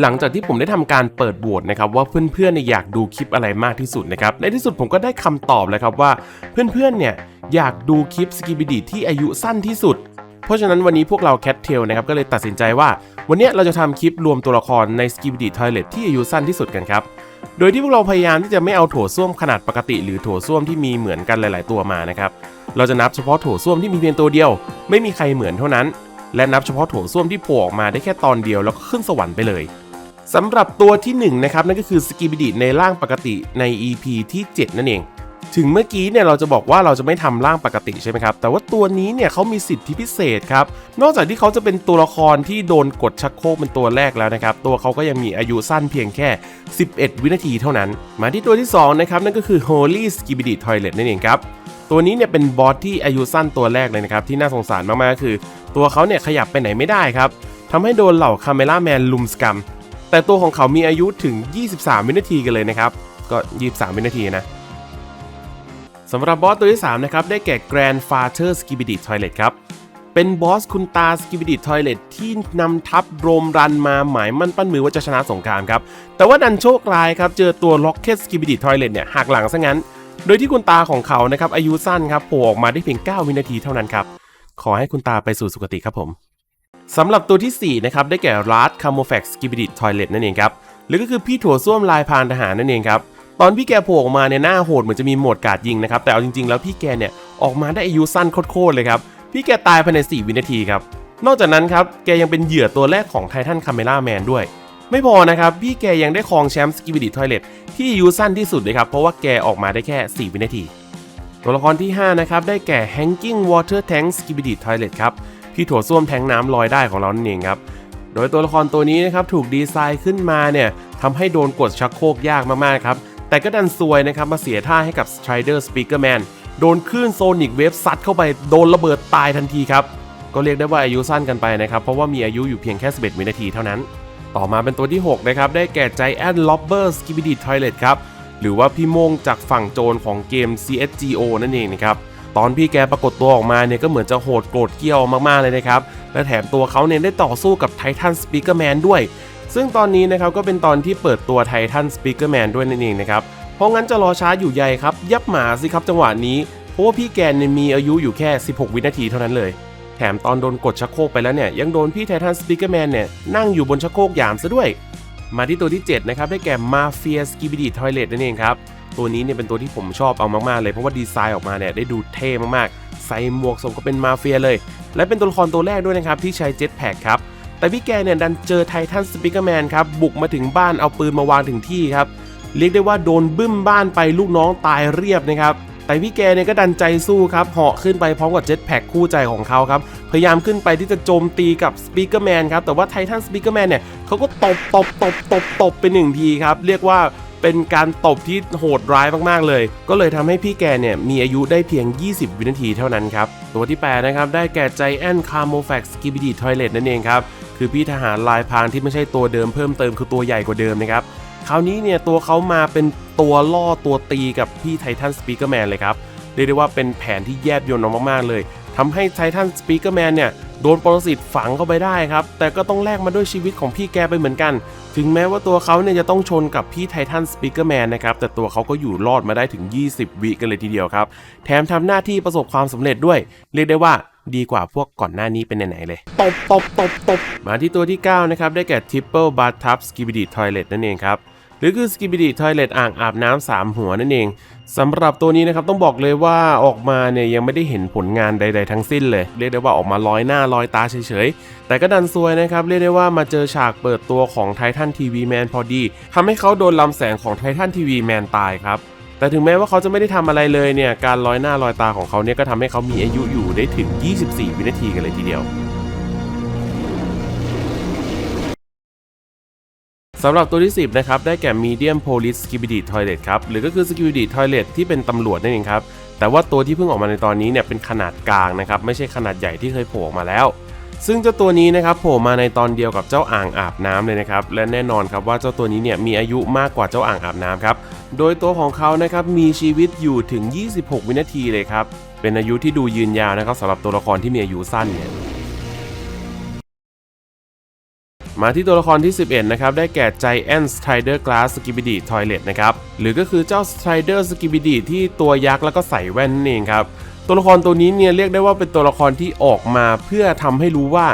หลังจากที่ผมได้ทำการเปิดโหวตนะครับว่าเพื่อนๆอยากดูคลิปอะไรมากที่สุดนะครับในที่สุดผมก็ได้คำตอบเลยครับว่าเพื่อนๆเนี่ยอยากดูคลิปสกิบิดีที่อายุสั้นที่สุด เพราะฉะนั้นวันนี้พวกเราแคทเทลนะครับก็เลยตัดสินใจว่า วันนี้เราจะทำคลิปรวมตัวละครใน s k i b i d y Toilet ที่อายุสั้นที่สุดกันครับโดยที่พวกเราพยายามที่จะไม่เอาโถส้วมขนาดปกติ หรือโถส้วมที่มีเหมือนกันหลาย ๆ ตัวมานะครับเราจะนับเฉพาะโถส้วมที่มีเพียงตัวเดียว ไม่มีใครเหมือนเท่านั้น และนับเฉพาะโถส้วมที่โผล่ออกมาได้แค่ตอนเดียวแล้วก็ขึ้นสวรรค์ไปเลย สำหรับตัวที่หนึ่งนะครับนั่นก็คือสกิบิดิในร่างปกติใน EP ที่ 7 นั่นเอง ถึงเมื่อกี้เนี่ยเราจะบอกว่าเราจะไม่ทำร่างปกติใช่ไหมครับ แต่ว่าตัวนี้เนี่ยเขามีสิทธิพิเศษครับ นอกจากที่เขาจะเป็นตัวละครที่โดนกดชักโครกเป็นตัวแรกแล้วนะครับ ตัวเขาก็ยังมีอายุสั้นเพียงแค่ 11 วินาทีเท่านั้น มาที่ตัวที่สองนะครับนั่นก็คือ Holy Skibidi Toilet นั่นเองครับตัวนี้เนี่ยเป็นบอสที่อายุสั้นตัวแรกเลยนะครับที่น่าสงสารมากๆก็คือ ตัวเขาเนี่ยขยับไปไหนไม่ได้ครับทำให้โดนเหล่าคาเมล่าแมนลุมสกรรม แต่ตัวของเขามีอายุถึง 23 วินาทีกันเลยนะครับ ก็ 23 วินาทีนะสำหรับบอสตัวที่ 3 นะครับ ได้แก่ Grandfather Skibidi Toilet ครับ เป็นบอสคุณตา Skibidi Toilet ที่นำทัพโรมรันมาหมายมั่นปั้นมือว่าจะชนะสงครามครับ แต่ว่าดันโชคร้ายครับ เจอตัว Rocket Skibidi Toilet เนี่ยหักหลังซะงั้น โดยที่คุณตาของเขานะครับอายุสั้นครับโผล่ออกมาได้เพียง 9 วินาทีเท่านั้นครับ ขอให้คุณตาไปสู่สุคติครับผม สำหรับตัวที่ 4 นะครับ ได้แก่ r a d c a m o f a x s k i b i d i Toilet นั่นเองครับ หรือก็คือพี่ถั่วส้วมลายพางทหารนั่นเองครับ ตอนพี่แกโผล่ออกมาเนี่ยหน้าโหดเหมือนจะมีโหมดการ์ดยิงนะครับ แต่เอาจริงๆ แล้วพี่แกเนี่ยออกมาได้อายุสั้นโคตรๆเลยครับ พี่แกตายภายใน 4 วินาทีครับ นอกจากนั้นครับ แกยังเป็นเหยื่อตัวแรกของไททันคาเมล่าแมนด้วย ไม่พอนะครับ พี่แกยังได้ครองแชมป์สกิบิดิทอยเลตที่อายุสั้นที่สุดเลยครับ เพราะว่าแกออกมาได้แค่ 4 วินาที ตัวละครที่ 5 นะครับ ได้แก่ Hanging Water Tank Skibidi Toilet ครับ พี่ถั่วส้วมแทงน้ำลอยได้ของเรานั่นเองครับโดยตัวละครตัวนี้นะครับถูกดีไซน์ขึ้นมาเนี่ยทำให้โดนกดชักโครกยากมากๆครับแต่ก็ดันซวยนะครับมาเสียท่าให้กับ Strider Speakerman โดนคลื่นโซนิกเวฟซัดเข้าไปโดนระเบิดตายทันทีครับ ก็เรียกได้ว่าอายุสั้นกันไปนะครับ เพราะว่ามีอายุอยู่เพียงแค่ 11 วินาทีเท่านั้น ต่อมาเป็นตัวที่ 6 นะครับ ได้แก่ Giant Lobber Skibidi Toilet ครับ หรือว่าพี่โมงจากฝั่งโจรของเกม CSGO นั่นเองนะครับ ตอนพี่แกปรากฏตัวออกมาเนี่ยก็เหมือนจะโหดโกรธเกรี้ยวมากๆเลยนะครับ และแถมตัวเขาเนี่ยได้ต่อสู้กับไททันสปีกเกอร์แมนด้วย ซึ่งตอนนี้นะครับก็เป็นตอนที่เปิดตัวไททันสปีกเกอร์แมนด้วยนั่นเองนะครับ เพราะงั้นจะรอช้าอยู่ใยครับ ยับหมาสิครับจังหวะนี้เพราะว่าพี่แกเนี่ยมีอายุอยู่แค่ 16 วินาทีเท่านั้นเลย แถมตอนโดนกดชักโครกไปแล้วเนี่ยยังโดนพี่ไททันสปีกเกอร์แมนเนี่ยนั่งอยู่บนชักโครกหยามซะด้วย มาที่ตัวที่7นะครับได้แก่มาเฟียสกิบิดีทอยเลตนั่นเองครับ ตัวนี้เนี่ยเป็นตัวที่ผมชอบเอามากๆเลยเพราะว่าดีไซน์ออกมาเนี่ยได้ดูเท่มากๆ ใส่หมวกสมกับเป็นมาเฟียเลย และเป็นตัวละครตัวแรกด้วยนะครับที่ใช้เจ็ตแพคครับแต่พี่แกเนี่ยดันเจอไททันสปิเกอร์แมนครับบุกมาถึงบ้านเอาปืนมาวางถึงที่ครับเรียกได้ว่าโดนบึ้มบ้านไปลูกน้องตายเรียบนะครับแต่พี่แกเนี่ยก็ดันใจสู้ครับเหาะขึ้นไปพร้อมกับเจ็ตแพคคู่ใจของเขาครับพยายามขึ้นไปที่จะโจมตีกับสปีกเกอร์แมนครับแต่ว่าไททันสปีกเกอร์แมนเนี่ยเขาก็ตบตบตบตบตบไปหนึ่งทีครับเรียกว่า เป็นการตบที่โหดร้ายมากๆเลย ก็เลยทำให้พี่แกเนี่ยมีอายุได้เพียง 20 วินาทีเท่านั้นครับ ตัวที่ 8 นะครับ ได้แก่ Giant Camofax Skibidi Toilet นั่นเองครับ คือพี่ทหารลายพรางที่ไม่ใช่ตัวเดิมเพิ่มเติมคือตัวใหญ่กว่าเดิมนะครับคราวนี้เนี่ยตัวเขามาเป็นตัวล่อตัวตีกับพี่ไททันสปีกเกอร์แมนเลยครับเรียกได้ว่าเป็นแผนที่แยบยลออกมากๆเลยทำให้ไททันสปีกเกอร์แมนเนี่ยโดนปรสิตฝังเข้าไปได้ครับ แต่ก็ต้องแลกมาด้วยชีวิตของพี่แกไปเหมือนกัน ถึงแม้ว่าตัวเขาเนี่ยจะต้องชนกับพี่ไททันสปีกเกอร์แมนนะครับ แต่ตัวเขาก็อยู่รอดมาได้ถึง 20 วิกันเลยทีเดียวครับ แถมทำหน้าที่ประสบความสำเร็จด้วย เรียกได้ว่าดีกว่าพวกก่อนหน้านี้เป็นไหนๆเลย ตบตบตบตบมาที่ตัวที่ 9 นะครับ ได้แก่ Triple Bathtub Skibidi Toilet นั่นเองครับ หรือคือ Skibidi Toilet อ่างอาบน้ำสามหัวนั่นเอง สำหรับตัวนี้นะครับต้องบอกเลยว่าออกมาเนี่ยยังไม่ได้เห็นผลงานใด ๆ ทั้งสิ้นเลย เรียกได้ว่าออกมาลอยหน้าลอยตาเฉยๆ แต่ก็ดันซวยนะครับ เรียกได้ว่ามาเจอฉากเปิดตัวของไททันทีวีแมนพอดีทำให้เขาโดนลำแสงของไททันทีวีแมนตายครับ แต่ถึงแม้ว่าเขาจะไม่ได้ทำอะไรเลยเนี่ยการลอยหน้าลอยตาของเขาเนี่ยก็ทำให้เขามีอายุอยู่ได้ถึง 24 วินาทีกันเลยทีเดียว สำหรับตัวที่ 10 นะครับ ได้แก่ Medium Police Skibidi Toilet ครับ หรือก็คือ Skibidi Toilet ที่เป็นตำรวจนั่นเองครับ แต่ว่าตัวที่เพิ่งออกมาในตอนนี้เนี่ยเป็นขนาดกลางนะครับ ไม่ใช่ขนาดใหญ่ที่เคยโผล่ออกมาแล้ว ซึ่งเจ้าตัวนี้นะครับโผล่มาในตอนเดียวกับเจ้าอ่างอาบน้ำเลยนะครับ และแน่นอนครับว่าเจ้าตัวนี้เนี่ยมีอายุมากกว่าเจ้าอ่างอาบน้ำครับ โดยตัวของเขานะครับมีชีวิตอยู่ถึง 26 วินาทีเลยครับ เป็นอายุที่ดูยืนยาวนะครับสำหรับตัวละครที่มีอายุสั้นเนี่ย มาที่ตัวละครที่ 11 นะครับ ได้แก่ Giant Strider Glass Skibidi Toilet นะครับ หรือก็คือเจ้า Strider Skibidi ที่ตัวยักษ์แล้วก็ใส่แว่นนั่นเองครับ ตัวละครตัวนี้เนี่ยเรียกได้ว่าเป็นตัวละครที่ออกมาเพื่อทำให้รู้ว่า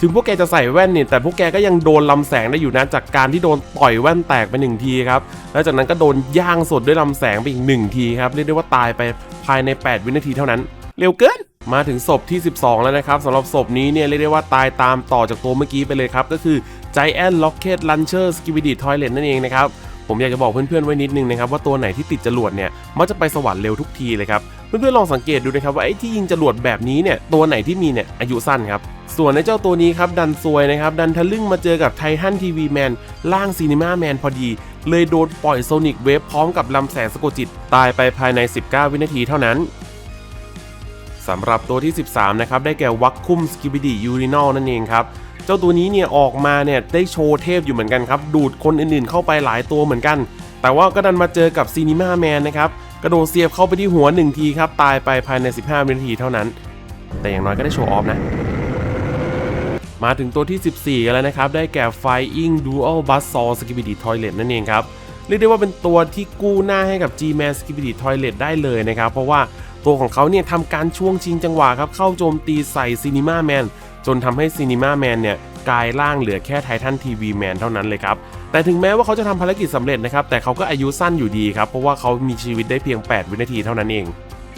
ถึงพวกแกจะใส่แว่นเนี่ยแต่พวกแกก็ยังโดนลำแสงได้อยู่นะจากการที่โดนต่อยแว่นแตกไปหนึ่งทีครับแล้วจากนั้นก็โดนย่างสดด้วยลำแสงไปอีกหนึ่งทีครับเรียกได้ว่าตายไปภายใน 8 วินาทีเท่านั้น เร็วเกิน มาถึงศพที่ 12 แล้วนะครับสำหรับศพนี้เนี่ยเรียกได้ว่าตายตามต่อจากตัวเมื่อกี้ไปเลยครับ ก็คือ Giant Rocket Launcher Skibidi Toilet นั่นเองนะครับ ผมอยากจะบอกเพื่อนๆไว้นิดนึงนะครับ ว่าตัวไหนที่ติดจรวดเนี่ยมักจะไปสวรรค์เร็วทุกทีเลยครับ เพื่อนๆลองสังเกตดูนะครับว่าไอ้ที่ยิงจรวดแบบนี้เนี่ยตัวไหนที่มีเนี่ยอายุสั้นครับส่วนในเจ้าตัวนี้ครับดันซวยนะครับดันทะลึ่งมาเจอกับไททันทีวีแมนล่างซีนิมาแมนพอดี เลยโดนปล่อยโซนิกเวฟพร้อมกับลำแสงสะกดจิตตายไปภายใน 19 วินาทีเท่านั้น สำหรับตัวที่ 13 นะครับ ได้แก่วัคคุมสกิบิดียูรินอลนั่นเองครับ เจ้าตัวนี้เนี่ยออกมาเนี่ยได้โชว์เทพอยู่เหมือนกันครับ ดูดคนอื่นๆเข้าไปหลายตัวเหมือนกัน แต่ว่าก็ดันมาเจอกับซีนิมาแมนนะครับ กระโดดเสียบเข้าไปที่หัวหนึ่งทีครับ ตายไปภายใน 15วินาทีเท่านั้น แต่อย่างน้อยก็ได้โชว์ออฟนะ มาถึงตัวที่ 14 กันแล้วนะครับ ได้แก่ Flying Dual Bus Saw Skibidi Toilet นั่นเองครับ เรียกได้ว่าเป็นตัวที่กู้หน้าให้กับ G-Man Skibidi Toilet ได้เลยนะครับ เพราะว่า ตัวของเขาเนี่ยทำการช่วงชิงจังหวะครับเข้าโจมตีใส่ Cinema Man จนทำให้ Cinema Man เนี่ยกลายร่างเหลือแค่ไททันทีวีแมนเท่านั้นเลยครับ แต่ถึงแม้ว่าเขาจะทำภารกิจสำเร็จนะครับ แต่เขาก็อายุสั้นอยู่ดีครับ เพราะว่าเขามีชีวิตได้เพียง 8 วินาทีเท่านั้นเอง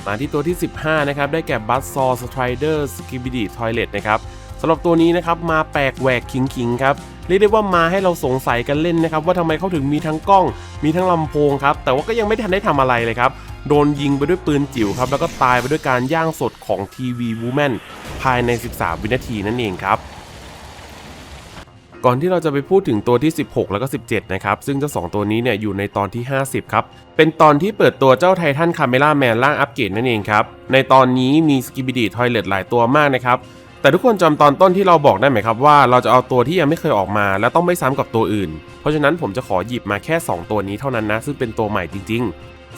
มาที่ตัวที่ 15 นะครับ ได้แก่ Buzz Saw Strider Skibidi Toilet นะครับสำหรับตัวนี้นะครับมาแปลกแหวกขิงๆครับเรียกได้ว่ามาให้เราสงสัยกันเล่นนะครับว่าทำไมเขาถึงมีทั้งกล้องมีทั้งลำโพงครับแต่ว่าก็ยังไม่ทันได้ทำอะไรเลยครับ โดนยิงไปด้วยปืนจิ๋วครับ แล้วก็ตายไปด้วยการย่างสดของทีวีวูแมนภายใน 13 วินาทีนั่นเองครับก่อนที่เราจะไปพูดถึงตัวที่ 16 แล้วก็ 17 นะครับ ซึ่งเจ้าสองตัวนี้เนี่ยอยู่ในตอนที่ 50 ครับ เป็นตอนที่เปิดตัวเจ้าไททันคาเมล่าแมนร่างอัปเกรดนั่นเองครับ ในตอนนี้มีสกิบิดีทอยเลตหลายตัวมากนะครับ แต่ทุกคนจำตอนต้นที่เราบอกได้ไหมครับว่าเราจะเอาตัวที่ยังไม่เคยออกมา และต้องไม่ซ้ำกับตัวอื่น เพราะฉะนั้นผมจะขอหยิบมาแค่ 2 ตัวนี้เท่านั้นนะ ซึ่งเป็นตัวใหม่จริง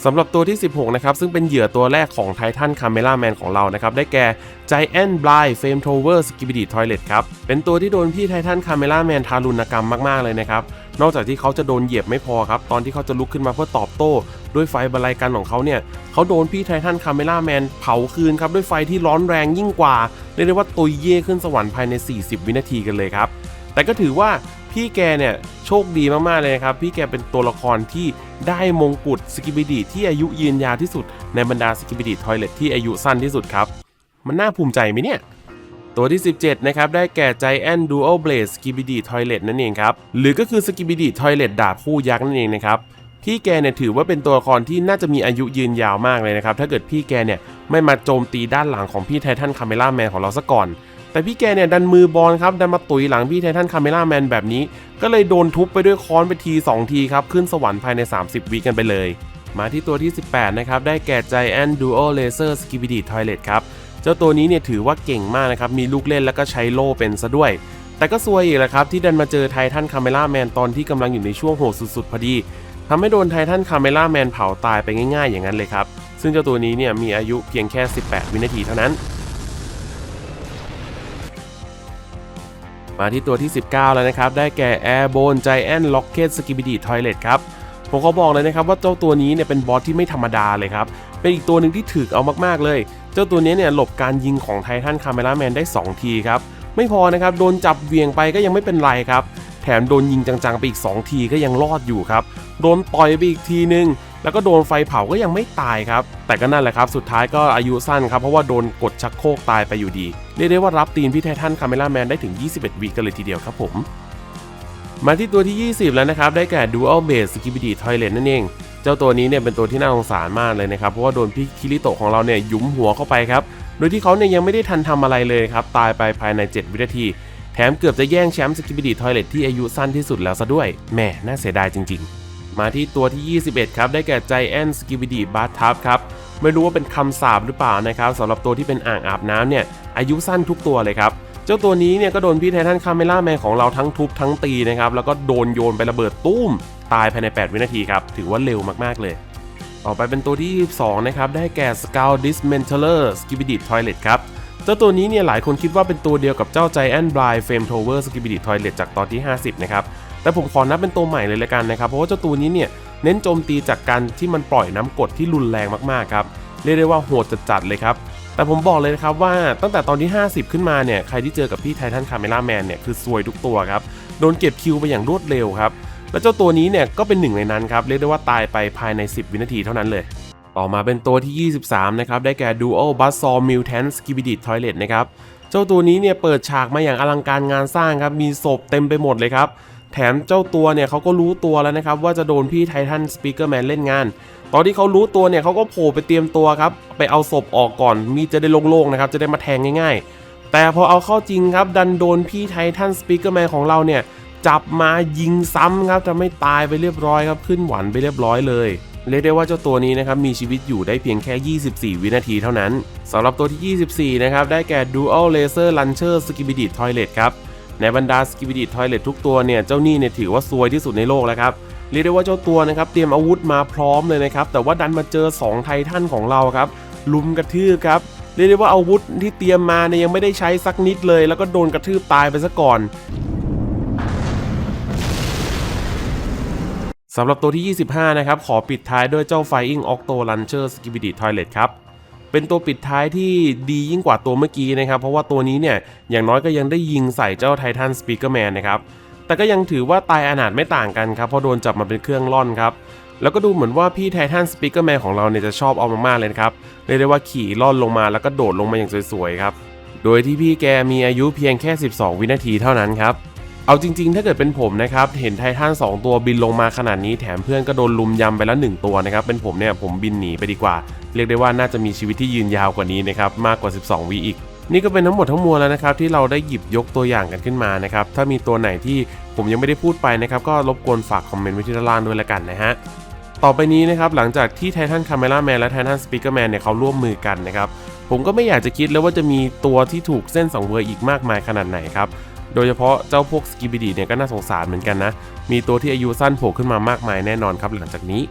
สำหรับตัวที่ 16 นะครับ ซึ่งเป็นเหยื่อตัวแรกของไททันคาเมล่าแมนของเรานะครับ ได้แก่ Giant Blind Flame Tower Skibidi Toilet ครับ เป็นตัวที่โดนพี่ไททันคาเมล่าแมนทารุณกรรมมาก ๆ เลยนะครับ นอกจากที่เขาจะโดนเหยียบไม่พอครับ ตอนที่เขาจะลุกขึ้นมาเพื่อตอบโต้ ด้วยไฟบรรลัยกันของเขาเนี่ย เขาโดนพี่ไททันคาเมล่าแมนเผาคืนครับ ด้วยไฟที่ร้อนแรงยิ่งกว่า เรียกได้ว่าตุยเย่ขึ้นสวรรค์ภายใน 40 วินาทีกันเลยครับ แต่ก็ถือว่า พี่แกเนี่ยโชคดีมากๆเลยนะครับ พี่แกเป็นตัวละครที่ได้มงกุฎสกิบิดีที่อายุยืนยาวที่สุดในบรรดาสกิบิดีทอยเลตที่อายุสั้นที่สุดครับ มันน่าภูมิใจไหมเนี่ย ตัวที่ 17 นะครับ ได้แก่ Giant Dual Blade Skibidi Toilet นั่นเองครับ หรือก็คือ Skibidi Toilet ดาบคู่ยักษ์นั่นเองนะครับพี่แกเนี่ยถือว่าเป็นตัวละครที่น่าจะมีอายุยืนยาวมากเลยนะครับ ถ้าเกิดพี่แกเนี่ยไม่มาโจมตีด้านหลังของพี่ไททันคาเมล่าแมนของเราซะก่อน แต่พี่แกเนี่ยดันมือบอลครับ ดันมาตุยหลังพี่ไททันคาเมล่าแมนแบบนี้ ก็เลยโดนทุบไปด้วยค้อนไปที 2 ทีครับ ขึ้นสวรรค์ภายใน 30 วิกันไปเลย มาที่ตัวที่ 18 นะครับ ได้แก่ Giant Dual Laser Skibidi Toilet ครับ เจ้าตัวนี้เนี่ยถือว่าเก่งมากนะครับ มีลูกเล่นแล้วก็ใช้โล่เป็นซะด้วย แต่ก็ซวยอีกแหละครับที่ดันมาเจอไททันคาเมล่าแมนตอนที่กำลังอยู่ในช่วงโหดสุดๆพอดีทำให้โดนไททันคาเมล่าแมนเผาตายไปง่ายๆ อย่างนั้นเลยครับซึ่งเจ้าตัวนี้เนี่ยมีอายุเพียงแค่ 18 วินาทีเท่านั้น มาที่ตัวที่ 19 แล้วนะครับ ได้แก่ Airborne Giant Rocket Skibidi Toilet ครับ ผมขอบอกเลยนะครับว่าเจ้าตัวนี้เนี่ยเป็นบอสที่ไม่ธรรมดาเลยครับ เป็นอีกตัวหนึ่งที่ถึกเอามากๆเลย เจ้าตัวนี้เนี่ยหลบการยิงของไททันคาเมล่าแมนได้ 2 ทีครับ ไม่พอนะครับ โดนจับเวียงไปก็ยังไม่เป็นไรครับ แถมโดนยิงจังๆไปอีก 2 ทีก็ยังรอดอยู่ครับ โดนต่อยไปอีกทีนึง แล้วก็โดนไฟเผาก็ยังไม่ตายครับ แต่ก็นั่นแหละครับ สุดท้ายก็อายุสั้นครับ เพราะว่าโดนกดชักโครกตายไปอยู่ดี เรียกได้ว่ารับตีนพี่ไททันคาเมล่าแมนได้ถึง 21วิกันเลยทีเดียวครับผม มาที่ตัวที่ 20 แล้วนะครับ ได้แก่ Dual Base Skibidi Toilet นั่นเองเจ้าตัวนี้เนี่ยเป็นตัวที่น่าสงสารมากเลยนะครับ เพราะว่าโดนพี่คิริโตะของเราเนี่ยยุ้มหัวเข้าไปครับ โดยที่เขาเนี่ยยังไม่ได้ทันทำอะไรเลยครับ ตายไปภายใน 7 วินาที แถมเกือบจะแย่งแชมป์ Skibidi Toilet ที่อายุสั้นที่สุดแล้วซะด้วยแหม่น่าเสียดายจริง ๆ มาที่ตัวที่ 21 ครับ ได้แก่ Giant Skibidi Bathtub ครับ ไม่รู้ว่าเป็นคำสาปหรือเปล่านะครับสำหรับตัวที่เป็นอ่างอาบน้ำเนี่ย อายุสั้นทุกตัวเลยครับ เจ้าตัวนี้เนี่ยก็โดนพี่ไททันคาเมล่าแมนของเราทั้งทุบทั้งตีนะครับ แล้วก็โดนโยนไประเบิดตุ้ม ตายภายใน 8 วินาทีครับ ถือว่าเร็วมากๆเลยต่อไปเป็นตัวที่ 22 นะครับ ได้แก่ Skull Dismantler Skibidi Toilet ครับ เจ้าตัวนี้เนี่ยหลายคนคิดว่าเป็นตัวเดียวกับเจ้า Giant Blind Flame Tower Skibidi Toilet จากตอนที่ 50 นะครับ แต่ผมขอนับเป็นตัวใหม่เลยละกันนะครับ เพราะว่าเจ้าตัวนี้เนี่ยเน้นโจมตีจากการที่มันปล่อยน้ำกดที่รุนแรงมากๆครับ เรียกได้ว่าโหดจัดๆเลยครับ แต่ผมบอกเลยนะครับว่าตั้งแต่ตอนที่ 50 ขึ้นมาเนี่ยใครที่เจอกับพี่ไททันคาเมล่าแมนเนี่ยคือซวยทุกตัวครับ โดนเก็บคิวไปอย่างรวดเร็วครับ และเจ้าตัวนี้เนี่ยก็เป็นหนึ่งในนั้นครับเรียกได้ว่าตายไปภายใน 10 วินาทีเท่านั้นเลยต่อมาเป็นตัวที่ 23 นะครับ ได้แก่ Dual b u z z Saw Mutant Skibidi Toilet นะครับ เจ้าตัวนี้เนี่ยเปิดฉากมาอย่างอลังการงานสร้างครับ มีศพเต็มไปหมดเลยครับ แถมเจ้าตัวเนี่ยเขาก็รู้ตัวแล้วนะครับว่าจะโดนพี่ไททันสปีกเกอร์แมนเล่นงาน ตอนที่เขารู้ตัวเนี่ยเขาก็โผล่ไปเตรียมตัวครับ ไปเอาศพออกก่อน มีจะได้โล่งๆนะครับ จะได้มาแทงง่ายๆ แต่พอเอาเข้าจริงครับ ดันโดนพี่ไททันสปีกเกอร์แมนของเราเนี่ย จับมายิงซ้ำครับจะไม่ตายไปเรียบร้อยครับ ขึ้นหวันไปเรียบร้อยเลยเรียกได้ว่าเจ้าตัวนี้นะครับมีชีวิตอยู่ได้เพียงแค่ 24 วินาทีเท่านั้นสำหรับตัวที่ 24 นะครับได้แก่ Dual Laser Launcher Skibidi Toilet ครับ ในบรรดา Skibidi Toilet ทุกตัวเนี่ยเจ้านี่เนี่ยถือว่าซวยที่สุดในโลกแล้วครับเรียกได้ว่าเจ้าตัวนะครับเตรียมอาวุธมาพร้อมเลยนะครับแต่ว่าดันมาเจอ 2 ไททันของเราครับลุมกระทืบครับเรียกได้ว่าอาวุธที่เตรียมมาเนี่ยยังไม่ได้ใช้สักนิดเลย แล้วก็โดนกระทืบตายไปซะก่อนสำหรับตัวที่ 25 นะครับ ขอปิดท้ายด้วยเจ้า Flying Octo Launcher Skibidi Toilet ครับ เป็นตัวปิดท้ายที่ดียิ่งกว่าตัวเมื่อกี้นะครับ เพราะว่าตัวนี้เนี่ยอย่างน้อยก็ยังได้ยิงใส่เจ้า Titan Speaker Man นนะครับแต่ก็ยังถือว่าตายอนาถไม่ต่างกันครับเพราะโดนจับมาเป็นเครื่องล่อนครับแล้วก็ดูเหมือนว่าพี่ Titan Speaker Man ของเราเนี่ยจะชอบเอามากๆเลยครับเรียกได้ว่าขี่ล่อนลงมาแล้วก็โดดลงมาอย่างสวยๆครับโดยที่พี่แกมีอายุเพียงแค่ 12 วินาทีเท่านั้นครับ เอาจริงๆ ถ้าเกิดเป็นผมนะครับ เห็นไททัน2 ตัวบินลงมาขนาดนี้แถมเพื่อนก็โดนลุมยำไปแล้ว 1 ตัวนะครับ เป็นผมเนี่ยผมบินหนีไปดีกว่า เรียกได้ว่าน่าจะมีชีวิตที่ยืนยาวกว่านี้นะครับ มากกว่า 12วิอีก นี่ก็เป็นทั้งหมดทั้งมวลแล้วนะครับ ที่เราได้หยิบยกตัวอย่างกันขึ้นมานะครับ ถ้ามีตัวไหนที่ผมยังไม่ได้พูดไปนะครับ ก็รบกวนฝากคอมเมนต์ไว้ที่ด้านล่างด้วยละกันนะฮะต่อไปนี้นะครับหลังจากที่ไททันคาเมล่าแมนและไททันสปีกเกอร์แมนเนี่ยเขาร่วมมือกันนะครับผมก็ไม่อยากจะคิดเลยว่าจะมีตัวที่ถูกเส้นสังเวยอีกมากมายขนาดไหนครับ โดยเฉพาะเจ้าพวกสกิบิดีเนี่ยก็น่าสงสารเหมือนกันนะ มีตัวที่อายุสั้นโผล่ขึ้นมามากมายแน่นอนครับหลังจากนี้